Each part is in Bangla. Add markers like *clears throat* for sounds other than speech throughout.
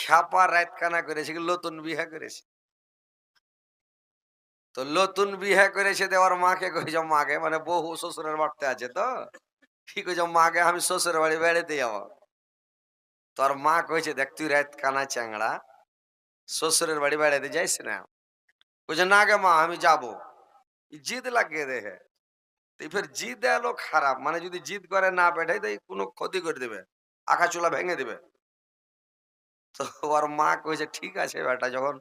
খ্যাপা রাত কানা করেছে নতুন বিয়ে করেছে। তো নতুন বিয়ে করেছে দেওয়ার মাকে কইছ মাকে মানে বহু শ্বশুরের বাড়তে আছে তো? কি কইছ মাকে আমি শ্বশুরের বাড়ি বেড়াতে যাব। তোর মা কইছে, দেখ, তুই রাত কানা চ্যাংড়া, শ্বশুরের বাড়ি বেড়াতে যাইস না? কইছে না গে মা, আমি যাব। জিদ লাগিয়ে দেখে তো ফের জিদ এলো খারাপ মানে যদি জিদ করে না পেঠাই তো কোনো ক্ষতি করে দেবে। আঁকা চুলা ভেঙে দেবে। তো ওর মা কইছে, ঠিক আছে বেটা, যখন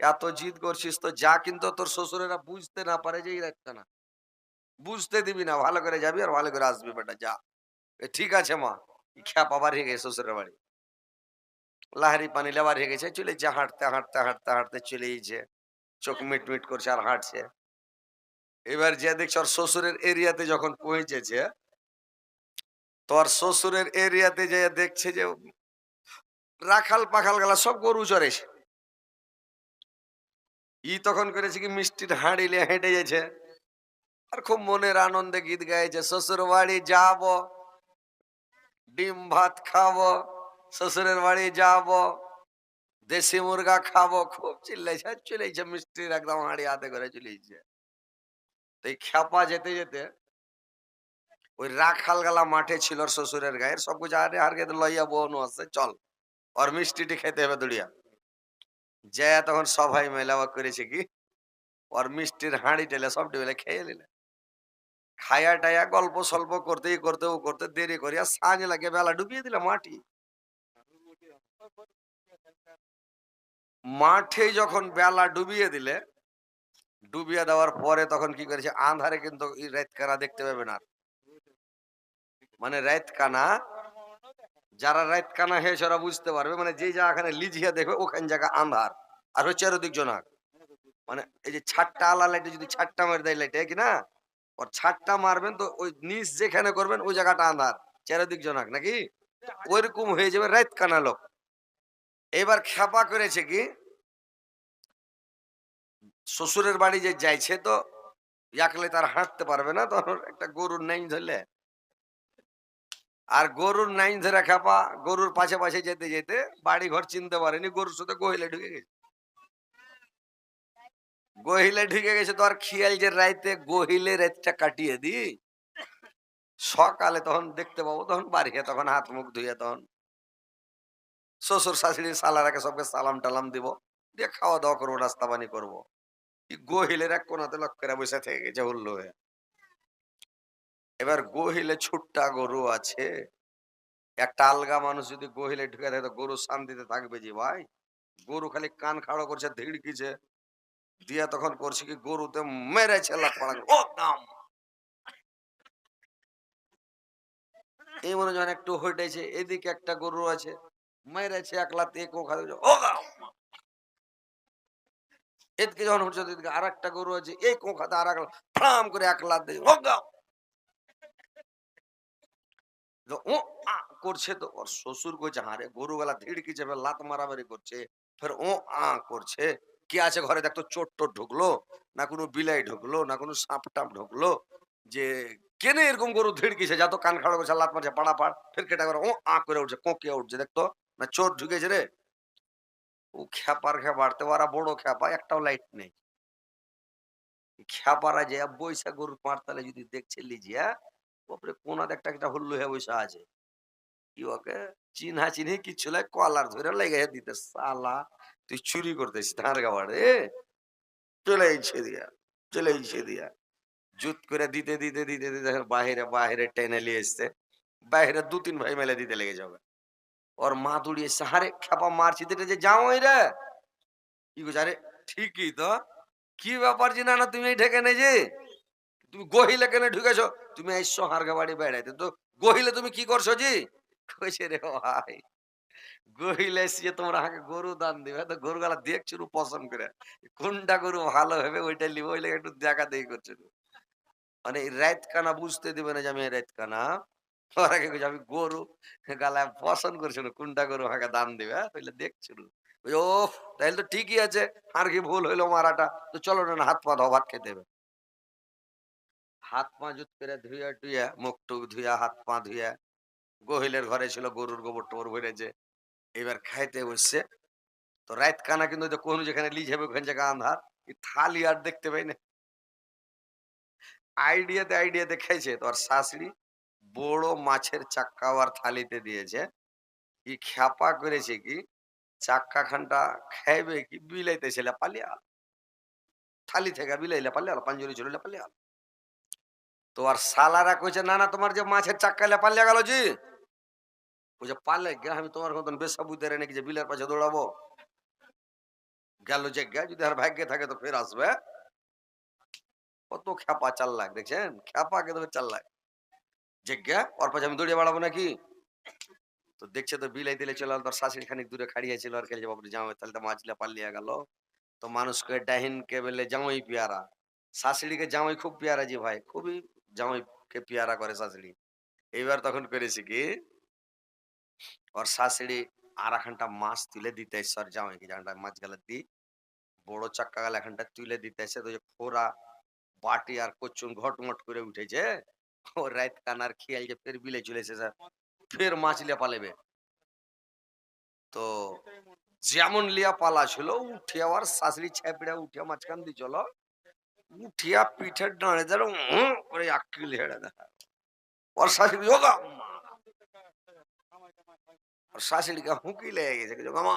এত জিদ করছিস তো যা, কিন্তু তোর শ্বশুরেরা বুঝতে না পারে যে রাতটা না। বুঝতে দিবি না, ভালো করে যাবি আর ভালো করে আসবি বেটা, যা। ঠিক আছে মা। খ্যাপ আবার গেছে শ্বশুরের বাড়ি। লাহারি পানি লেবার হয়ে গেছে, চলে যা, হাঁটতে হাঁটতে হাঁটতে হাঁটতে চলে গেছে চোখ মিট মিট করছে আর হাঁটছে। এবার যে দেখছে ওর শ্বশুরের এরিয়াতে যখন পৌঁছেছে তোর শ্বশুরের এরিয়াতে যে দেখছে যে রাখাল পাখাল গেলা, সব গরু চড়েছে ই তখন করেছে কি, মিষ্টির হাঁড়িলে হেঁটে গেছে আর খুব মনের আনন্দে গীত গাইছে, শ্বশুর বাড়ি যাব, ডিম ভাত খাব, শ্বশুরের বাড়ি যাব, দেশি মুরগা খাব। খুব চিল্লাইছে চলেছে মিষ্টির একদম হাঁড়ি হাতে করে চলেছে তো এই খ্যাপা যেতে যেতে ওই রাখাল গালা মাঠে ছিল শ্বশুরের গায়ের, সব কিছু আরে খেতে লইয়া বোন আছে, চল। ওর মিষ্টিটি খেতে হবে দুড়িয়া যে তখন সবাই মেলাওয়া করেছে কি ওর মিষ্টির হাঁড়ি টেলে সব টেলে খেয়ে নিলে খায়া টায়া গল্প সল্প করতেই করতে ও করতে দেরি করিয়া সাঁঝ লাগে বেলা ডুবিয়ে দিলে মাটি মাঠে যখন বেলা ডুবিয়ে দিলে ডুবিয়ে দেওয়ার পরে তখন কি করেছে আন্ধারে কিন্তু রাত কানা দেখতে পাবে না। মানে রাত কানা যারা রাত কানা হয়েছে, ওরা বুঝতে পারবে। মানে যে জায়গাখানে লিজিয়া দেখবে, ওখান জায়গা আন্ধার। আর হচ্ছে চারদিক জনাক। মানে এই যে ছাটটা আলা লাইটে যদি ছাটটা মারি দেয় লাইটে কিনা ওর ছাটটা মারবেন তো ওই নিচ যেখানে করবেন, ওই জায়গাটা আন্ধার। চারিদিক জনাক, নাকি? ওইরকম হয়ে যাবে রাত কানা লোক। এবার খেপা করেছে কি? শ্বশুরের বাড়ি যে যাইছে তো, একলে তার হাঁটতে পারবে না, তখন একটা গরুর নেই ধরলে। আর গরুর নাইন ধরে খেপা, গরুর পাশে পাশে যেতে যেতে বাড়ি ঘর চিনতে পারেনি, গরুর সাথে গহিলে ঢুকে গেছে। গহিলে ঢুকে গেছে তো আর খিয়াল যে রাইতে গহিলে রাতটা কাটিয়ে দি সকালে তখন দেখতে পাবো, তখন বাড়িয়ে তখন হাত মুখ ধুয়ে তখন শ্বশুর শাশুড়ি সালারাকে সবকে সালাম টালাম দিব, দিয়ে খাওয়া দাওয়া করব, নাস্তা পানি করব। গহিলের এক কোনাতে লক্ষ্যেরা বসে থেকে গেছে হুল্লো হয়ে এবার গহিলে ছুট্টা গরু আছে। একটা আলগা মানুষ যদি গহিলে ঢুকে থাকে তো গরু শান্তিতে থাকবে যে ভাই? গরু খালি কান খাড়ো করছে ধিড়কিছে দিয়া তখন করছে কি, গরুতে মেরেছে ও দাম! এই মনে যখন একটু হইটেছে এদিকে একটা গরু আছে, মেরেছে এক লাতে এক ওখানে এদিকে যখন হচ্ছে আর একটা গরু আছে, এই কোখাতে আর এক ফ্রাম করে এক লাত দিয়ে তো করছে তো, ওর শ্বশুর কইছে হারে গরু গলা ধিড়কি যাবে লাত মারামারি করছে। ফের ও আ করছে, কি আছে ঘরে? দেখতো চোট টোট ঢুকলো, না কোনো বিলাই ঢুকলো, না কোনো সাপ টাপ ঢুকলো, যে কেনে এরকম গরু ধিড়কিছে? যা তো কান খাড়া করছে, লাত মারছে, পাড়া পাড়। ফের কেটা করে ও আ করে উঠছে, কোঁকিয়া উঠছে দেখতো না চোট ঢুকেছে রে। ও খ্যাপার খ্যাপাড়তে ওরা বড় খ্যাপা, একটাও লাইট নেই। খ্যাপারা যে বৈশা গরুর পাঁড়তালে যদি দেখছে লিজিয়া ওপরে কোনাতে একটা একটা হুল্লু হয়ে বৈশা আছে। কি ওকে? চিনহা চিনহি কিচ্ছু লাই কলার ধরে লেগে দিতে সালা, তুই চুরি করতেছিস তার গাবাড়ে চলে ইচ্ছে দিয়া, চলে ইচ্ছে দিয়া। জুত করে দিতে দিতে দিতে দিতে বাহিরে বাহিরে টেনে নিয়ে এসছে। বাহিরে দু তিন ভাই মেলে দিতে লেগে যাবে। ওর মা দৌড়িয়ে সাহারে খেপা মারছি দিতে যে যাও রে! কি আরে ঠিকই তো, কি ব্যাপার জিনা না তুমি এই ঢেকে নেই যে? তুমি গহিলে কেন ঢুকেছো? তুমি এসছো হারগা বাড়ি বেড়াইতে। তো গহিলে তুমি কি করছ জি? কইছে রে ভাই, গহিলে এসে তোমরা আগে গরু দান দিবে। তো গরু গালা দেখছ পছন্দ করে। কোনটা গরু ভালো হবে ওইটা লিবো, ওই লেগে একটু দেখা দেখি করছ। মানে রাত কানা বুঝতে দিবে না যে আমি রাত কানা ওরা কইছে, আমি গরু গালা পছন্দ করছিল কোনটা গরু আমাকে দান দিবে? হ্যাঁ? তাইলে দেখছিল ও, তাইলে তো ঠিকই আছে আর কি ভুল হইল মারাটা। তো চলো না হাত পা ধোয়া ভাত খেতে হবে। হাত পা জুত করে ধুইয়া টুইয়া, মুখ টুক ধুইয়া, হাত পা ধুইয়া গহিলের ঘরে ছিল গরুর গোবর টোবর ভরেছে এবার খাইতে বসছে। তো রাত কানা কিন্তু কোন যেখানে লিজ হবে ওখানে জায়গা আন্ধার। থালি আর দেখতে পাই না। আইডিয়াতে আইডিয়াতে খাইছে। তো আর শাশুড়ি বড় মাছের চাক্কাও আর থালিতে দিয়েছে। কি খ্যাপা করেছে কি? চাক্কা খানটা খাইবে কি? বিলাইতে ছেলে পালিয়া থালি থেকে বিলাইলে পালিয়া পাঞ্জুরি চলে পালিয়া তো আর সালারা কইছে না না তোমার যে মাছের চাক্কালে পালিয়া গেল জি ওই যে পালে গে আমি তোমার মতন বেসাবুদের নাকি যে বিলের পাশে দৌড়াবো গেল যে গে যদি আর ভাগ্যে থাকে তো ফের আসবে কত খ্যাপা চাল লাগ দেখছেন খ্যাপা কে তবে চাল লাগ যে গে ওর পাশে আমি দৌড়িয়ে বাড়াবো নাকি তো দেখছে তো বিলাই দিলে চলে তোর শাশুড়ি খানিক দূরে খাড়িয়ে ছিল আর খেলে বাপরে জামাই তাহলে তো মাছলে পালিয়ে গেল তো মানুষকে ডাহিন কে বলে জামাই পিয়ারা শাশুড়িকে জামাই খুব পিয়ারা জি ভাই খুবই জামাইকে পিয়ারা করে শাশুড়ি। এইবার তখন করেছি কি, ওর শাশুড়ি আর এখানটা মাছ তুলে দিতে এসছে ওর জামাইকে যেখানটা মাছ গেলে দি, বড় চাক্কা গেলে এখানটা তুলে দিতে এসে তো খোরা, বাটি আর কচুন ঘটমট করে উঠেছে, ও রাত কানার খেয়াল যে ফের বিলে চলে এসেছে, ফের মাছ লিয়া পালেবে। তো যেমন লিয়া পালা ছিল, উঠিয়া আর শাশুড়ি ছাপিড়া উঠিয়া মাঝখান দিয়ে চলো উঠিয়া পিঠের ডাঁড়ে ধরো করে আক্কিল হেড়ে দেখা ওর শাশুড়ি ওগা মা ওর শাশুড়িকে হুঁকি লেগে গেছে কিছু মা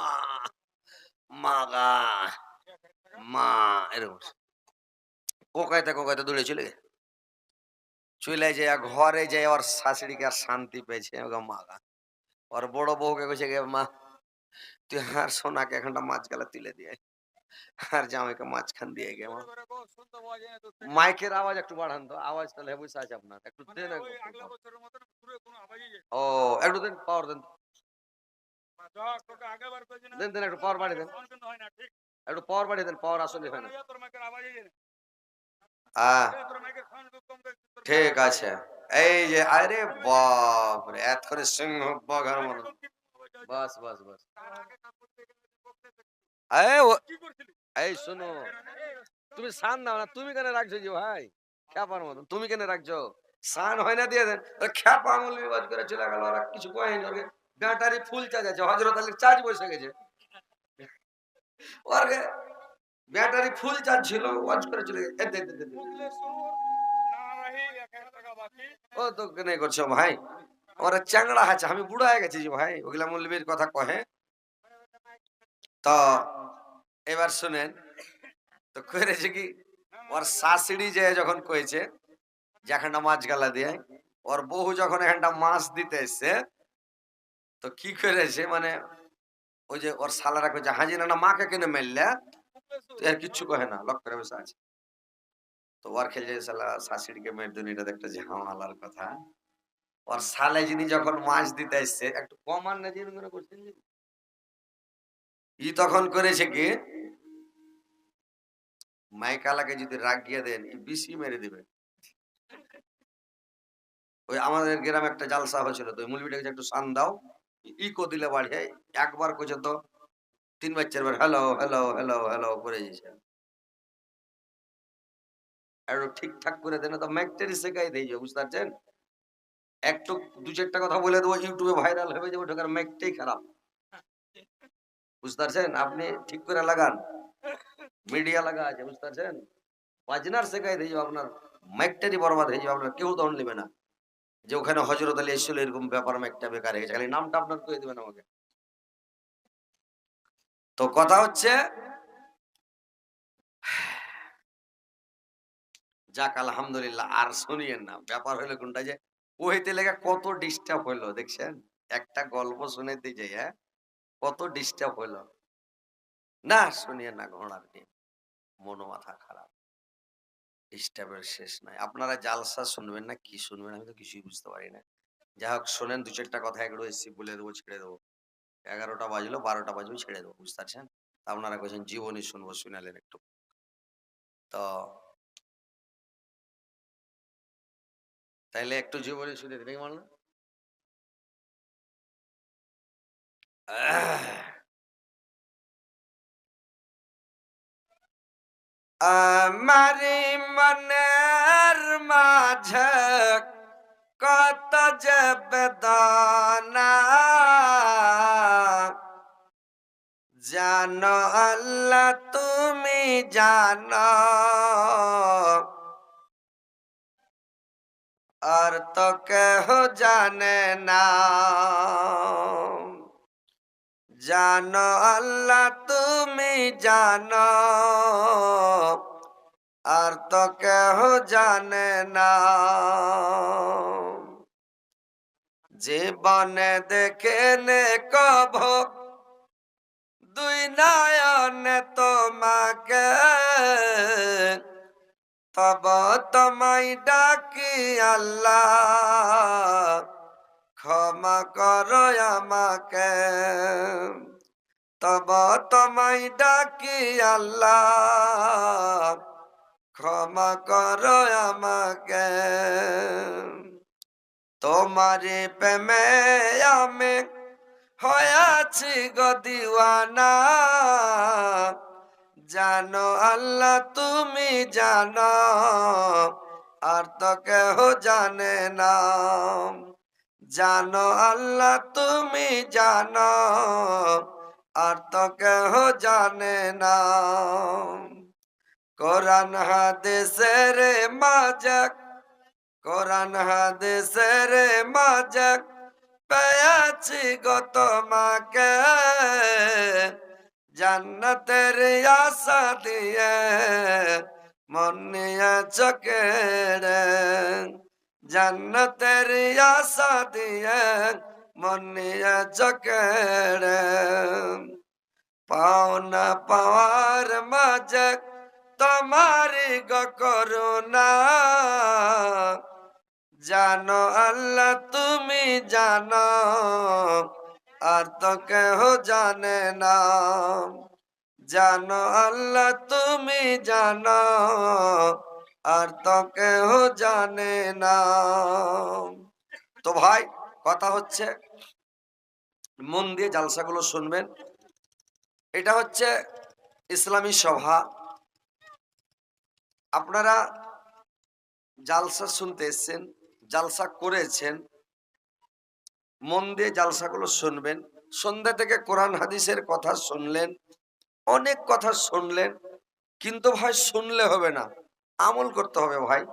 মা গা মা এরকম ও কায়তে ও কায়তে দৌড়ে চলে গেছে চলে যায় আর ঘরে যায় ওর শাশুড়িকে আর শান্তি পেয়েছে ওগা মা গা ওর বড় বউকে কইছে গে মা তুই আর সোনাকে এখানটা মাছ গেলা তুলে দিয়ে আয়। আর জামাইকে মাঝখান দিয়ে গে মাইকের আওয়াজ একটু বাড়ান তো আওয়াজ তাহলে বুঝতে আছে আপনার একটু দেন ও একটু দেন পাওয়ার দেন দেন দেন একটু পাওয়ার বাড়িয়ে দেন একটু পাওয়ার বাড়িয়ে দেন পাওয়ার আসলে হয় না ঠিক আছে এই যে আরে বাপ রে এত করে সিংহ বাঘার মতো বাস বাস বাস এই শোনো তুমি সান দাও না তুমি কেন রাখছো যে ভাই? খ্যাপার মতন তুমি কেন রাখছো সান হয় না দিয়ে দেন। খ্যাপা আঙুল বিবাদ করে চলে গেল ওরা কিছু কয়েনি ওকে ব্যাটারি ফুল চার্জ আছে হজরত আলীর চার্জ বসে গেছে। ওর ব্যাটারি ফুল চার্জ ছিল ওয়াচ করে চলে গেছে। ও তো কেন করছ ভাই। ওরা চ্যাংড়া আছে আমি বুড়া হয়ে গেছি যে ভাই ওগুলা মৌলবীর কথা কহে তো, এবার শুনেন, তো করেছে কি, ওর শাশুড়ি যে যখন কয়েছে যে এখানটা মাছ গালা দিয়ে, ওর বহু যখন এখানটা মাছ দিতে এসছে, তো কি করেছে মানে ওই যে ওর সালারা কয়েছে হাজি না মাকে কেনে মেললে এর কিচ্ছু কহে না লক্ষ্য করে বসে আছে তো ওর খেলে সালা শাশুড়িকে মেয়ের দিন এটা একটা ঝামালার কথা ওর সালে যিনি যখন মাছ দিতে এসছে, একটু কম আর না দিয়ে করছেন যে? ই তখন করেছে কি? মাইকালাকে যদি রাগিয়ে দেন ই মেরে দিবে। ওই আমাদের গ্রামে একটা জালসা হয়েছিল, তো মুলবিটাকে একটু সান দাও ই ইকো দিলে বাড়িয়ে একবার কইছে তো তিনবার চারবার হ্যালো হ্যালো হ্যালো হ্যালো করে দিয়েছে। একটু ঠিকঠাক করে দেন তো ম্যাকটারি শেখাই যাবে বুঝতে পারছেন? একটু দু চারটা কথা বলে দেবো, ইউটিউবে ভাইরাল হবে যাবে, ঢোকার ম্যাকটাই খারাপ। বুঝতে পারছেন আপনি ঠিক করে লাগান। মিডিয়া লাগা আছে বুঝতে পারছেন বাজনার শেখাই দিয়ে আপনার ম্যাকটারি বরবাদ হয়ে যাবে, আপনার কেউ দন নেবে না। যে ওখানে হজরত আলী এসেছিল, এরকম ব্যাপার ম্যাকটা বেকার হয়ে খালি নামটা আপনার কয়ে দেবেন আমাকে। তো কথা হচ্ছে, যাক, আলহামদুলিল্লাহ, আর শুনিয়েন না। ব্যাপার হলো কোনটা যে, ওইতে লেগে কত ডিস্টার্ব হইল দেখছেন? একটা গল্প শুনেতে যাই হ্যাঁ? কত ডিস্টার্ব হইল। না শুনিয়েন না ঘোড়ার ডিম। মনো মাথা খারাপ। ডিস্টার্বের শেষ নাই। আপনারা জালসা শুনবেন না, কি শুনবেন আমি তো কিছুই বুঝতে পারি না। যাই হোক, শোনেন, দু চারটা কথা এগুলো এসছি বলে দেবো, ছেড়ে দেবো। এগারোটা বাজলো, বারোটা বাজবে, ছেড়ে দেবো, বুঝতে পারছেন? আপনারা কইছেন জীবনী শুনব, শুনালেন একটু। তো তাইলে একটু জীবনী শুনে দিন মানলো আমারি মনের মাঝে কত যে বেদনা জানো আল্লাহ তুমি জানো আর তো কেহ জানে না জানো আল্লাহ, তুমি জানো। আর তো কেহ জানে না। জীবনে দেখে নে কভ দুই নয়নে তোমাকে। তব তোমায় ডাকি আল্লাহ। ক্ষমা করো আমাকে। তব তোমায় ডাকি আল্লাহ, ক্ষমা করো আমাকে। তোমারে প্রেমে আমি হয়াছি গো দিওয়ানা, জানো আল্লাহ তুমি জানো, আর তো কেহ জানে না। জানো আল্লাহ, তুমি জানো, আর তো কেহ জানে না। কোরআন হাদিসের মাজাক, কোরআন হাদিসের মাজাক পেয়েছি গো তোমাকে। জান্নাতের আশা দিয়ে মনিয়া চকেড়ে জান্নাতের আশা দিয়ে মনিয়া চকেড়ে পাওনা পাওয়ার মাজাক তোমারি গো করুণা। জানো আল্লাহ, তুমি জানো, আর তো কেহ জানে না। জানো আল্লাহ, তুমি জানো আর তো কেহ জানে না। তো ভাই, কথা হচ্ছে, মন দিয়ে জালসাগুলো শুনবেন। এটা হচ্ছে ইসলামী সভা। আপনারা জালসা শুনতে এসছেন, জালসা করেছেন, মন দিয়ে জালসাগুলো শুনবেন। সন্ধ্যা থেকে কোরআন হাদিসের কথা শুনলেন, অনেক কথা শুনলেন, কিন্তু ভাই, শুনলে হবে না। আমল করতে হবে ভাই।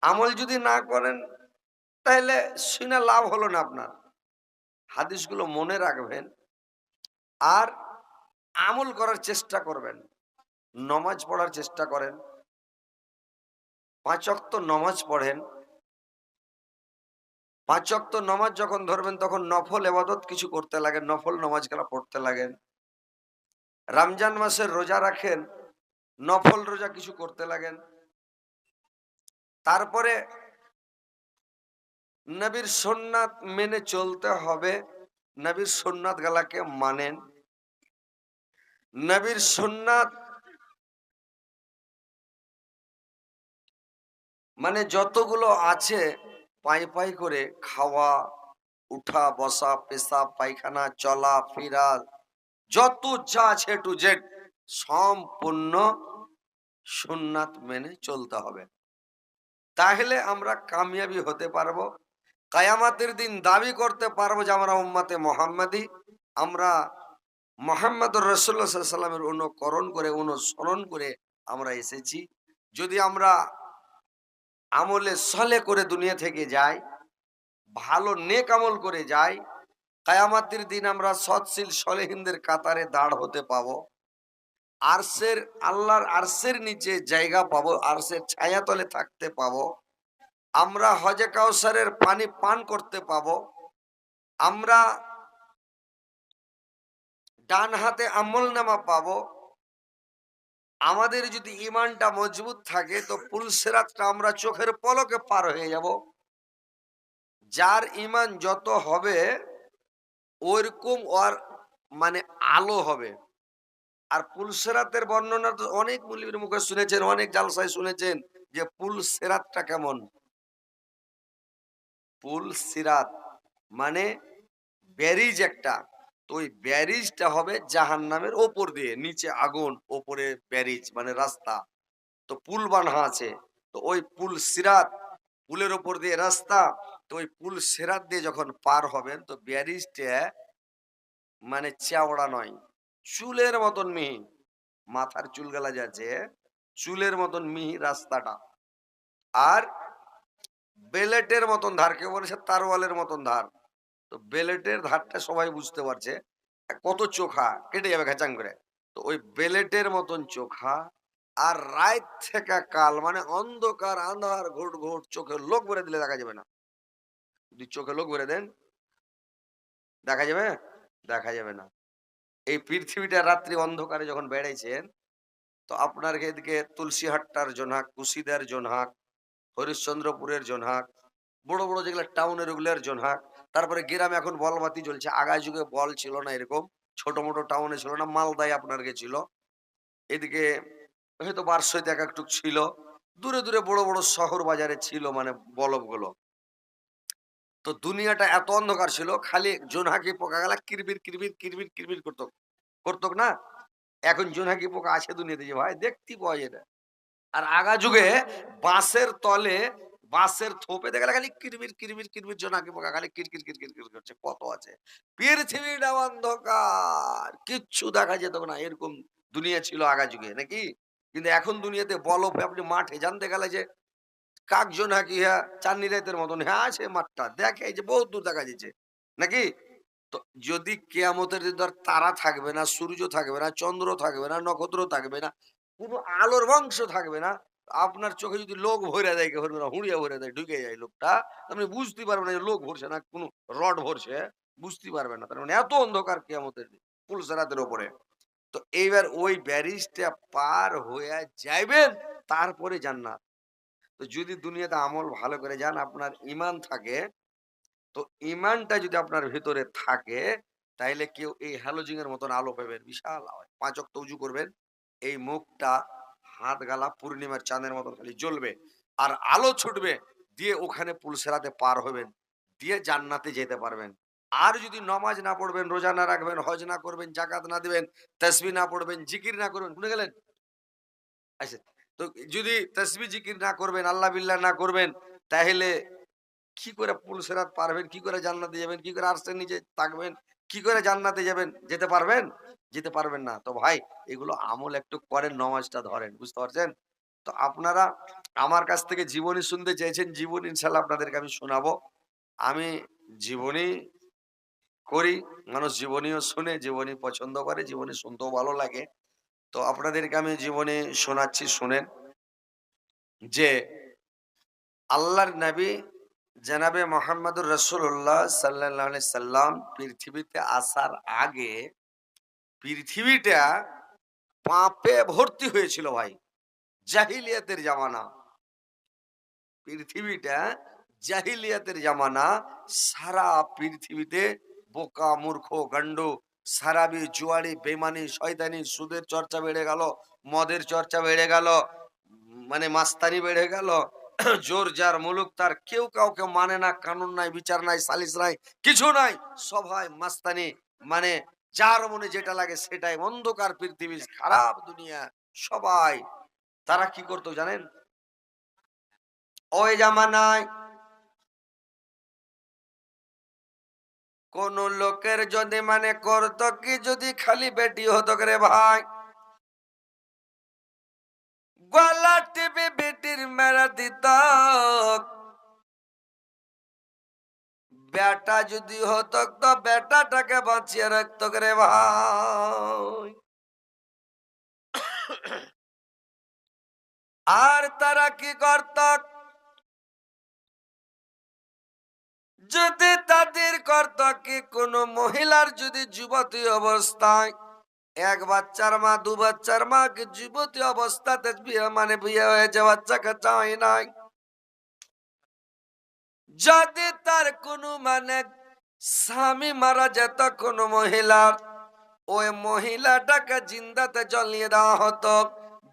আমল যদি না করেন তাহলে শুনে লাভ হলো না আপনার। হাদিসগুলো মনে রাখবেন আর আমল করার চেষ্টা করবেন। নমাজ পড়ার চেষ্টা করেন। পাঁচ অক্ত নমাজ পড়েন। পাঁচ অক্ত নমাজ যখন ধরবেন, তখন নফল এবাদত কিছু করতে লাগেন, নফল নমাজ গেলা পড়তে লাগেন। রমজান মাসের রোজা রাখেন নফল রোজা কিছু করতে লাগেন। তারপরে নবীর সোননাথ মেনে চলতে হবে। নবীর সোননাথ গালাকে মানেন। নবীর সোননাথ মানে যতগুলো আছে, পাই পাই করে খাওয়া, উঠা, বসা পেশাব পায়খানা, চলা, ফেরা, যত যা আছে টু জেড সম্পূর্ণ সুন্নাত মেনে চলতে হবে। তাহলে আমরা কামিয়াবি হতে পারব। কায়ামাতের দিন দাবি করতে পারব যে আমরা উম্মাতে মোহাম্মদী। আমরা মোহাম্মদ রসুল্লাহ সাল্লামের অনুকরণ করে, অনুসরণ করে আমরা এসেছি। যদি আমরা আমলে সলে করে দুনিয়া থেকে যাই, ভালো নেক আমল করে যাই, কায়ামাতির দিন আমরা সৎশীল সলেহিনদের কাতারে দাঁড় হতে পাবো। আরসের আল্লাহর আরসের নিচে জায়গা পাবো আরসের ছায়াতলে থাকতে পাবো। আমরা হজে কাউসারের পানি পান করতে পাবো। আমরা ডান হাতে আমল নামা পাবো। আমাদের যদি ইমানটা মজবুত থাকে, তো পুলসেরাতটা আমরা চোখের পলকে পার হয়ে যাব। যার ইমান যত হবে ওইরকম ওর মানে আলো হবে। আর পুলসেরাতের বর্ণনা তো অনেক মুলিমের মুখে শুনেছেন, অনেক জালসায় শুনেছেন যে পুল সেরাতটা কেমন? পুল সিরাত মানে ব্যারিজ একটা। তো ওই ব্যারিজটা হবে জাহান নামের ওপর দিয়ে, নিচে আগুন, ওপরে ব্যারিজ মানে রাস্তা। তো পুল বানা আছে, তো ওই পুল সিরাত পুলের ওপর দিয়ে রাস্তা, তো ওই পুল সিরাত দিয়ে যখন পার হবেন, তো ব্যারিজটা মানে চেওড়া নয়। চুলের মতন মিহি। মাথার চুলগুলা যাচ্ছে, চুলের মতন মিহি রাস্তাটা। আর বেলেটের মতন ধার, কেউ বলেছে তারওয়ালের মতন ধার। তো বেলেটের ধারটা সবাই বুঝতে পারছে কত চোখা, কেটে যাবে খেচাং করে। তো ওই বেলেটের মতন চোখা, আর রাত থেকে কাল মানে অন্ধকার, আন্ধার, ঘোট ঘোট, চোখে লোক ভরে দিলে দেখা যাবে না। যদি চোখে লোক ভরে দেন, দেখা যাবে? দেখা যাবে না। এই পৃথিবীটা রাত্রি অন্ধকারে যখন বেড়েছেন তো আপনার এদিকে তুলসীহাট্টার জোনহাক কুশিদার জোনহাক হরিশ্চন্দ্রপুরের জোনহাক বড় বড় যেগুলো টাউনের ওগুলোর জোনহাক তারপরে গ্রামে এখন বলবাতি চলছে আগায় যুগে বল ছিল না এরকম, ছোট মোটো টাউনে ছিল না, মালদায় আপনার ছিল। এদিকে হয়তো বারশোতে এক একটু ছিল। দূরে দূরে বড় বড় শহর বাজারে ছিল মানে বলবগুলো। তো দুনিয়াটা এত অন্ধকার ছিল, খালি জোনহাকি পোকা গেলা কিরবির কিরবির কিরবির কিরবির করতো করতো না? এখন জোনহাকি পোকা আছে দুনিয়াতে যে ভাই দেখতে পাওয়া যায় না। আর আগা যুগে বাঁশের তলে, বাঁশের থোপে দেখা খালি কিরবির কিরবির কিরবির জোনাকি পোকা, খালি কিরকির কিরকির কিরকির করছে, কত আছে। পৃথিবীটা অন্ধকার, কিচ্ছু দেখা যেত না, এরকম দুনিয়া ছিল আগা যুগে, নাকি? কিন্তু এখন দুনিয়াতে বলব, আপনি মাঠে জানতে গেলে যে কাকজন হাকি হ্যাঁ চান্নি রাতের মতন। হ্যাঁ আছে মাঠটা। দেখে যে বহুত দূর দেখা যাচ্ছে। নাকি? তো যদি কেয়ামতের দিন ধর তারা থাকবে না, সূর্য থাকবে না, চন্দ্র থাকবে না, নক্ষত্র থাকবে না, কোনো আলোর বংশ থাকবে না, আপনার চোখে যদি লোক ভরে দেয়, কেউ না, হুড়িয়া ভরে দেয়, ঢুকে যায় লোকটা, আপনি বুঝতে পারবেন না যে লোক ভরছে না, কোনো রড ভরছে, বুঝতে পারবেন না। তার মানে এত অন্ধকার কেয়ামতের দিন পুলসেরাতের ওপরে। তো এইবার ওই ব্যারিজটা পার হয়ে যাইবেন, তারপরে জান্নাত। তো যদি দুনিয়াতে আমল ভালো করে যান, আপনার ইমান থাকে, তো ইমানটা যদি আপনার ভিতরে থাকে, তাইলে কেউ এই হ্যালোজিং এর মতন আলো পাবেন। বিশাল আওয়াজ। পাঁচ অক্ত উজু করবেন, এই মুখটা হাত গালা পূর্ণিমার চাঁদের মতন খালি জ্বলবে আর আলো ছুটবে দিয়ে ওখানে পুলসেরাতে পার হবেন, দিয়ে জান্নাতে যেতে পারবেন। আর যদি নমাজ না পড়বেন, রোজা না রাখবেন, হজ না করবেন জাকাত না দিবেন তসবি না পড়বেন, জিকির না করবেন, শুনে গেলেন? আচ্ছা তো যদি তসবি জিকির না করবেন, আল্লাহ বিল্লাহ না করবেন, তাহলে কি করে পুলসেরাত পারবেন কি করে জান্নাতে যাবেন? কি করে আরশের নিচে থাকবেন? কি করে জান্নাতে যাবেন? যেতে পারবেন? যেতে পারবেন না। তো ভাই, এগুলো আমল একটু করেন, নমাজটা ধরেন, বুঝতে পারছেন? তো আপনারা আমার কাছ থেকে জীবনী শুনতে চাইছেন, জীবনী ইনশাল্লাহ আপনাদেরকে আমি শোনাবো। আমি জীবনী করি, মানুষ জীবনীও শুনে, জীবনী পছন্দ করে, জীবনী শুনতেও ভালো লাগে। তো আপনাদেরকে আমি জীবনে শোনাচ্ছি, শুনেন। যে আল্লাহর নবী জনাবে মোহাম্মদুর রসুল্লাহ সাল্লাহ সাল্লাম পৃথিবীতে আসার আগে পৃথিবীটা পাপে ভর্তি হয়েছিল ভাই, জাহিলিয়াতের জামানা। পৃথিবীটা জাহিলিয়াতের জামানা সারা পৃথিবীতে বোকা, মূর্খ গন্ড সারাবি, জুয়ারি বেমানি শয়তানি, সুদের চর্চা বেড়ে গেল, মদের চর্চা বেড়ে গেল মানে মাস্তানি বেড়ে গেল, *clears throat* জোর যার মুলুক তার, কেউ কাউকে মানে না, কানুন নাই, বিচার নাই সালিস নাই, কিছু নাই সবাই মাস্তানি মানে যার মনে যেটা লাগে সেটাই, অন্ধকার পৃথিবী খারাপ দুনিয়া, সবাই, তারা কি করতো জানেন? ওই জামানায় কোন লোকের যদি মানে করতো কি যদি খালি বেটি হতো রে ভাই? গলা টিপে বেটির মেরা দিত। বেটা যদি হতো তো বেটাটাকে বাঁচিয়ে রাখতো রে ভাই? *coughs* আর তারা কি করত? যদি তাদের করত কি কোন মহিলার যদি যুবতী অবস্থায় এক বাচ্চার মা, দু বাচ্চার মা যুবতী অবস্থাতে বিয়ে মানে বিয়ে হয়েছে বাচ্চা কাচ্চা হয় নাই। যদি তার কোনো মানে স্বামী মারা যেত কোন মহিলার, ওই মহিলাটাকে জিন্দাতে জ্বলিয়ে দেওয়া হতো,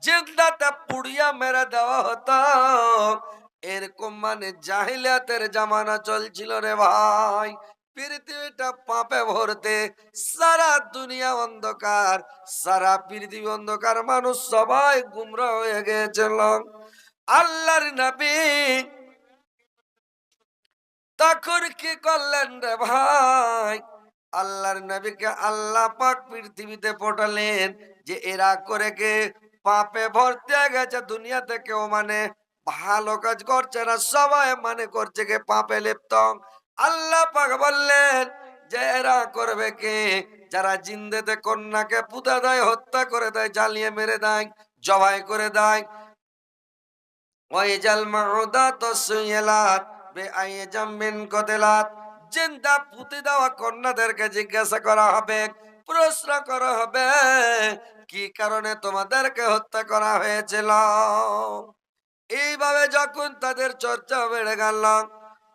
জিন্দাতে পুড়িয়া মেরে দেওয়া হতো। এরকম মানে জাহিলিয়াতের জামানা চলছিল রে ভাই। পৃথিবীটা পাপে ভরতে, সারা দুনিয়া অন্ধকার, সারা পৃথিবী অন্ধকার, মানুষ সবাই গুমরা হয়ে গেছিল। আল্লাহর নবী তখন কি করলেন রে ভাই? আল্লাহর নবীকে আল্লাহ পাক পৃথিবীতে পাঠালেন যে এরা করে কে পাপে ভর্তি গেছে দুনিয়াতে কেউ মানে ভালো কাজ করছে না, সবাই মানে করছে কে পাপে লিপ্ত। আল্লাহ পাক বললেন, যে এরা করবে কে? যারা জিন্দেতে কন্যাকে পুঁতে দেয়, হত্যা করে দেয়, জ্বালিয়ে মেরে দেয়, জবাই করে দেয়। ওয়াইজাল মাউদাত সুইলাত বেআইজাম মিন কতলাত। জিন্দা পুঁতে দেওয়া কন্যাদেরকে জিজ্ঞাসা করা হবে, প্রশ্ন করা হবে, কি কারণে তোমাদেরকে হত্যা করা হয়েছিল? এইভাবে যখন তাদের চর্চা বেড়ে গেল,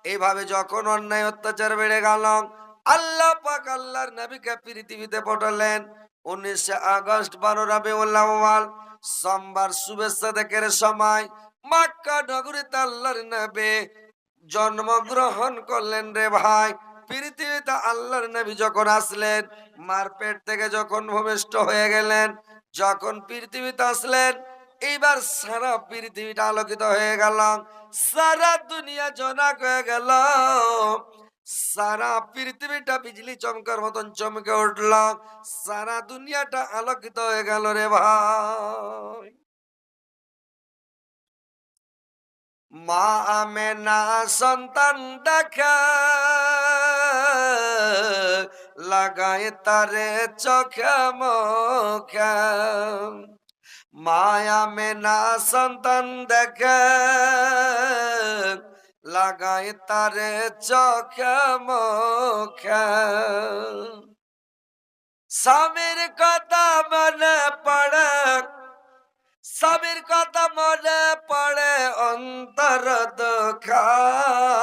এইভাবে যখন অন্যায় অত্যাচার বেড়ে গেল, আল্লাহ পাক আল্লাহর নবীকে পৃথিবীতে পাঠালেন। উনিশে আগস্ট, বারো রাবিউল আউয়াল, সোমবার শুভেচ্ছা দেখের সময় মক্কা নগরীতে আল্লাহর নবী জন্মগ্রহণ করলেন রে ভাই। পৃথিবীতে আল্লাহর নবী যখন আসলেন মার পেট থেকে যখন ভূমিষ্ঠ হয়ে গেলেন, যখন পৃথিবীতে আসলেন এইবার সারা পৃথিবীটা আলোকিত হয়ে গেল। সারা দুনিয়া জনাক হয়ে গেল। সারা পৃথিবীটা বিজলি চমকার মতন চমকে উঠল। সারা দুনিয়াটা আলোকিত হয়ে গেল রে ভাই। মা আমেনা সন্তান দেখা লাগায় তারে চোখে মুখে। মায়া মেনা সন্তান দেখে, লাগাই তারে চোখে মুখে। স্বামীর কথা মনে পড়ে, স্বামীর কথা মনে পড়ে অন্তর দুঃখায়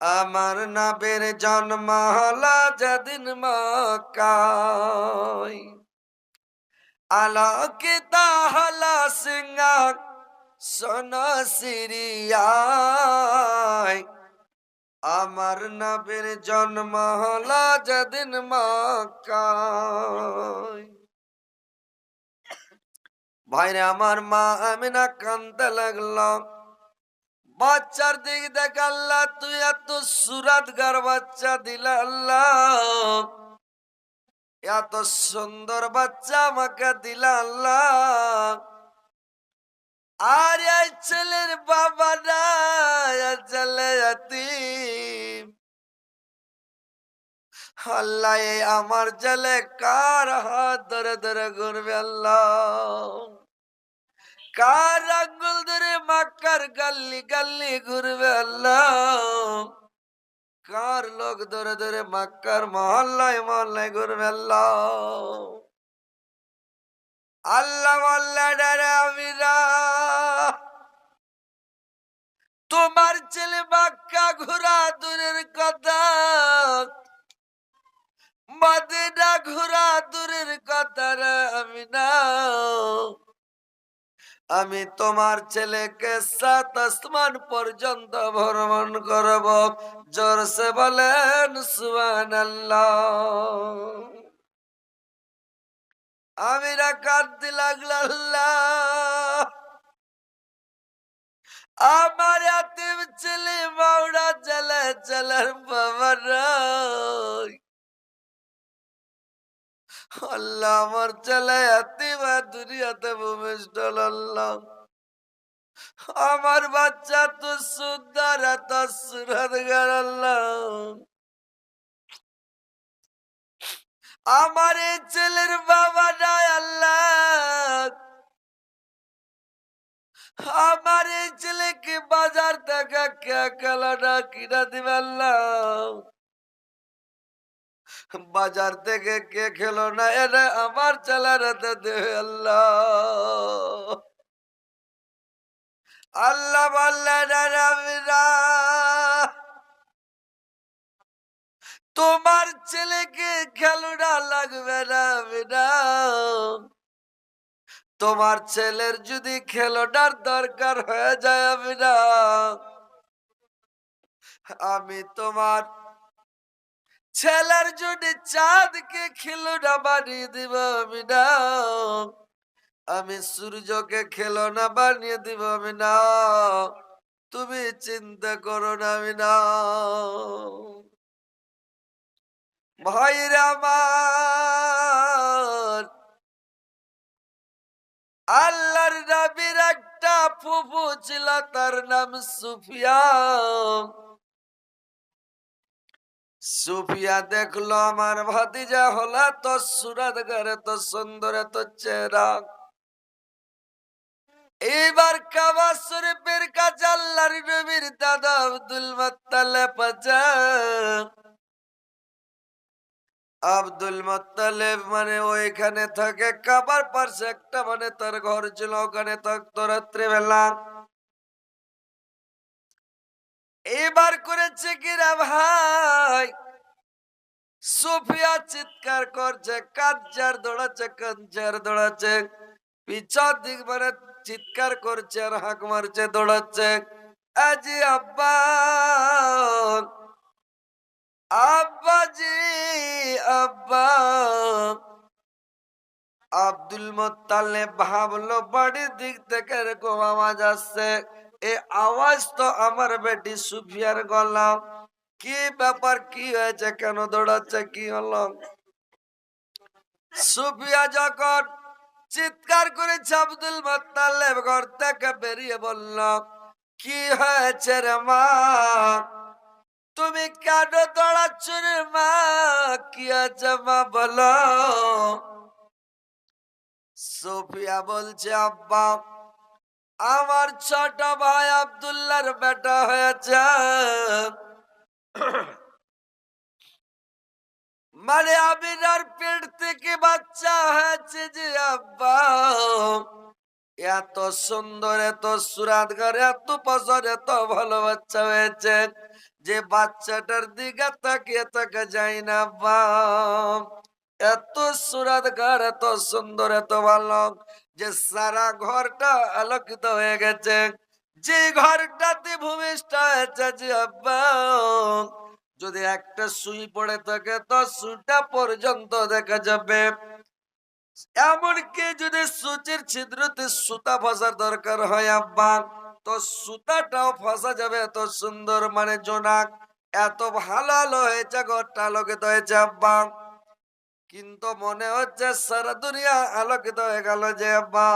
আমার নবীর জন্ম হলো যেদিন মক্কায়। আলোকিত হলো সিঙ্গার সোন সিরিয়ায়। আমার নবীর জন্ম হলো যেদিন ভাইরে আমার মা আমিনা কান্দতে লাগল। বাচ্চার দিক দেখ আল্লাহ তুই এত সুরাতগার বাচ্চা দিল আল্লাহ এত সুন্দর বাচ্চা আমাকে দিল আল্লাহ। আর ছেলের বাবা না এতিম। আল্লাহ আমার জলে কার হাত ধরে ধরে ঘুরবে আল্লাহ? কার আঙ্গুল ধরে মাক্কার গাল্লি গাল্লি ঘুরবে আল্লাহ? কার লোক ধরে ধরে মাক্কার মহল্লায় মহল্লায় ঘুরবে? আল্লাহ। আল্লাহ আল্লাহ ডারে আমিরা। তোমার ছেলে মাক্কা ঘোরা দূরের কথা। মদিনা ঘোরা দূরের কথা রে না আমি তোমার ছেলেকে সাত আসমান পর্যন্ত ভ্রমণ করব। জোরসে বলেন সুবান আমি কাঁদতে লাগল আমার এতিম ছেলে মাওড়া চলে চলার বাবা নাই আল্লাহ আমার ছেলে এতিমা দুনিয়াতে ভূমিষ্ঠ আল্লাহ। আমার বাচ্চা তো সুন্দর, এত আল্লাহ। আমার এই ছেলের বাবা নাই আল্লাহ। আমার এই ছেলেকে বাজার থেকে কে খেলাটা কিনা দিবে আল্লাহ। বাজার থেকে কে খেলো না? এনে আমার ছেলেরাতে দেবে আল্লাহ। আল্লাহ আমি তোমার ছেলেকে খেলোনা লাগবে না তোমার ছেলের যদি খেলোটার দরকার হয়ে যায় আমি না আমি তোমার ছেলের জন্য চাঁদকে খেলোনা বানিয়ে দিব আমি না। আমি সূর্যকে খেলোনা বানিয়ে দিব আমি না। তুমি চিন্তা করো না আমি না। ভাইরা আমার, আল্লাহর নবীর একটা ফুফু ছিল, তার নাম সুফিয়া সুফিয়া দেখল আমার ভাতিজা হলা তো সুরাত ঘরে তো সুন্দর তো চেহারা। এইবার কাবা শরীফের কাছে আল্লাহর নবীর দাদা আব্দুল মুত্তালিব আব্দুল মুত্তালিব মানে ওইখানে থাকে, কাবার পাশে একটা মানে তার ঘর ছিল, ওখানে থাকতো রাত্রিবেলা। এবার করেছে কিরা ভাই? সুফিয়া চিৎকার করছে কাঞ্চার দৌড়াচ্ছে কাঞ্চার দৌড়াচ্ছে। পিছন দিক মানে চিৎকার করছে আর হাঁক মারছে, দৌড়াচ্ছে। আজি আব্বা, আব্বাজি, আব্বা। আব্দুল মোত্তালে ভাবলো, বাড়ির দিক থেকে এরকম আওয়াজ আসছে। এই আওয়াজ তো আমার বেটি সুফিয়ার গলাম। কি ব্যাপার, কি হয়েছে কেন দৌড়াচ্ছে, কি হলো? সুফিয়া যখন চিৎকার করেছে আব্দুল মোত্তালেব ঘর থেকে বেরিয়ে বলল, কি হয়েছে রে মা? তুমি কেন দৌড়াচ্ছ রে মা? কি আছে মা বলো? সুফিয়া বলছে, আব্বা আমার ছোট ভাই আব্দুল্লাহর বেটা হয়েছে। মানে আমিনার পেট থেকে বাচ্চা হয়েছে যে আব্বা। এত সুন্দর, এত সুরাত ঘর এত পছন্দ এত ভালো বাচ্চা হয়েছে যে বাচ্চাটার দিকে তাকিয়ে তাকে যাই না বাপ এত সুরাত ঘর এত সুন্দর, এত ভালো। যে সারা ঘরটা আলোকিত হয়ে গেছে। যে ঘরটাতে ভূমিষ্ঠ হয়েছে যে যদি একটা সুই পড়ে থাকে, তো সুটা পর্যন্ত দেখা যাবে। এমনকি যদি সুচির ছিদ্রতে সুতা ফসার দরকার হয় আব্বা, তো সুতাটাও ফসা যাবে এত সুন্দর মানে জোনাক। এত ভালো আলো হয়েছে, ঘরটা আলোকিত হয়েছে আব্বা। কিন্তু মনে হচ্ছে সারা দুনিয়া আলোকিত হয়ে গেল যে আব্বা